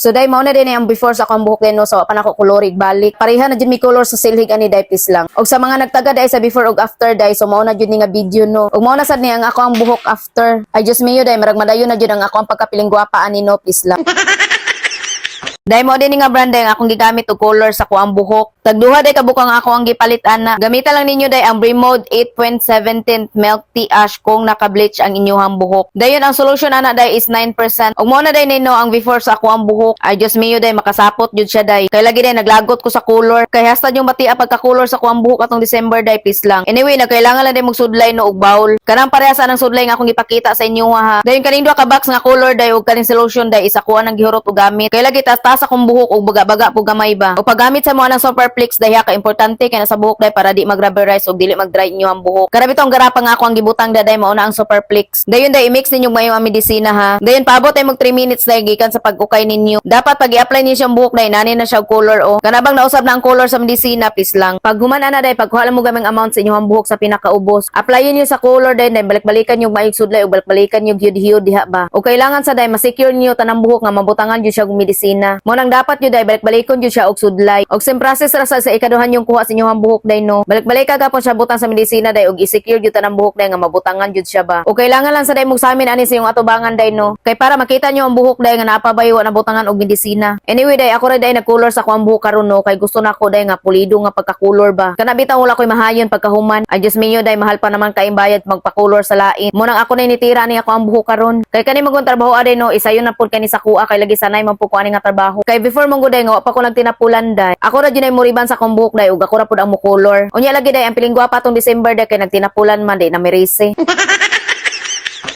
So dai mao na din ang before sa akong buhok no so pa na ko kolorig balik. Pareha na jud mi color sa silhig ani pis lang. Og sa mga nagtaga dai sa before og after dai so mao jud ni nga video no. Og mao sad ni ang ako ang buhok after. Ay just me dai marag madayon na jud ang ako ang pagkapiling gwapa ani no please lang. Dahil mo din nga brand akong gigamit og color sa kuang buhok. Tagduha day kabukang ako ang gipalit ana. Gamitan lang ninyo day ang Bremode 8.17 Milk Tea Ash kung naka-bleach ang inyong buhok. Dayon ang solution ana day is 9%. Ug mo na day nino ang before sa kuang buhok. Ay Diyos mio day makasapot jud siya day. Kay lagi day naglagot ko sa color. Kay hasta yung batia pagka-color sa kuang buhok atong December day please lang. Anyway, nagkailangan lang day magsudlay no og bowl. Kanang parehas anang sudlay nga akong ipakita sa inyo ha. Dayon kaning duha ka box nga color day ug kaning solution day isa kuha nang gihurot og gamit. Kay lagi tas-tas akong buhok og baga-baga po gamay ba. O paggamit sa mga ng Superflex daya ka importante kay nasa buhok day para di mag-rubberize og dili mag-dry inyo ang buhok. Kada bitong garapa nga ako ang gibutang daday mao na ang Superflex. Dayon day i-mix ninyo mayo ang medisina ha. Dayon paabot ay mag 3 minutes day gikan sa pag-ukay ninyo. Dapat pag i-apply niyo siyang buhok day nani na siya color o. Kanabang nausab na ang color sa medisina please lang. Pag humana na day pagkuha mo gaming amount sa inyong buhok sa pinakaubos. Applyin niyo sa color day day balik-balikan yung maayong sudlay o balik-balikan yung hiyud-hiyud diha ba. O kailangan sa day ma-secure niyo tanang buhok nga mabutangan jud siya og medisina. Mo nang dapat jud day balik-balikon jud siya og sudlay. Og sim process ra sa, sa ikaduhan yung kuha sa inyong buhok day no. Balik-balik ka gapon siya butang sa medisina day og i-secure jud tanang buhok day nga mabutangan jud siya ba. O kailangan lang sa day mong samin ani sa yung atubangan day no. Kay para makita niyo ang buhok day nga napabayo na butangan og medisina. Anyway day ako ra day nag-color sa kuang buhok karon no kay gusto na ko nga pulido nga pagka-color ba. Kana bitaw wala koy mahayon pagkahuman. Ay just minyo day mahal pa naman kaing bayad magpa-color sa lain. Mo nang ako na nitira ni ako ang buhok karon. Kay kani magong trabaho ade no isayon na pud kani sa kuha kay lagi sanay man po ko ani nga trabaho. Kay before mong day nga pa ko nagtinapulan day. Ako ra jud ay muriban sa kong buhok day ug ako ra pud ang mo color. Unya lagi day ang piling gwapa tong December day kay nagtinapulan man day na mirise.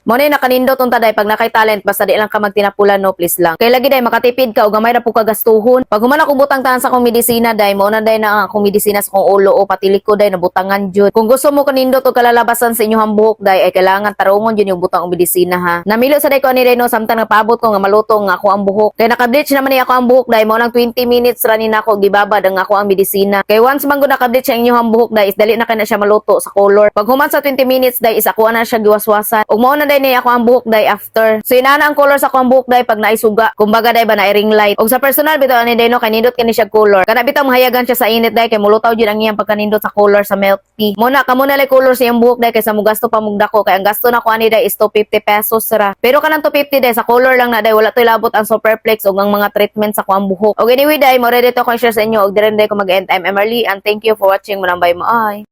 Mo na nakanindot unta day pag nakay talent basta di lang ka magtinapulan no please lang. Kay lagi day makatipid ka ug gamay ra po ka gastuhon. Pag human ako butang tanan sa akong medisina day mo na day na akong medisina sa akong ulo o patili ko day nabutangan jud. Kung gusto mo kanindot og kalalabasan sa inyong buhok day ay kailangan tarungon jud yung butang og medisina ha. Namilo sa day ko ani day no samtang napabot ko nga maluto nga ako ang buhok. Kay naka-bleach naman ni ako ang buhok day mo nang 20 minutes ra ni nako gibabad ang ako ang medisina. Kay once man gud naka-bleach ang inyong buhok day is dali na kay na siya maluto sa color. Pag human sa 20 minutes day is ako na siya giwaswasan. Ug mao na day ni ako ang buhok day after. So inana ang color sa ako ang buhok day pag naisuga. Kumbaga day ba na ring light. Ug sa personal bitaw ani day no kay nindot kani siya color. Kana bitaw mahayagan siya sa init day kay mulutaw jud ang iyang pagkanindot sa color sa milk tea. Muna kamo na lay color sa iyang buhok day kaysa mo gasto pa mong dako kay ang gasto na ko ani day is 250 pesos ra. Pero kanang 250 day sa color lang na day wala to labot ang superflex ug ang mga treatment sa kuang buhok. Og anyway day mo ready to ko share sa inyo og dire day ko mag-end. I'm Emily and thank you for watching. Manambay mo ay.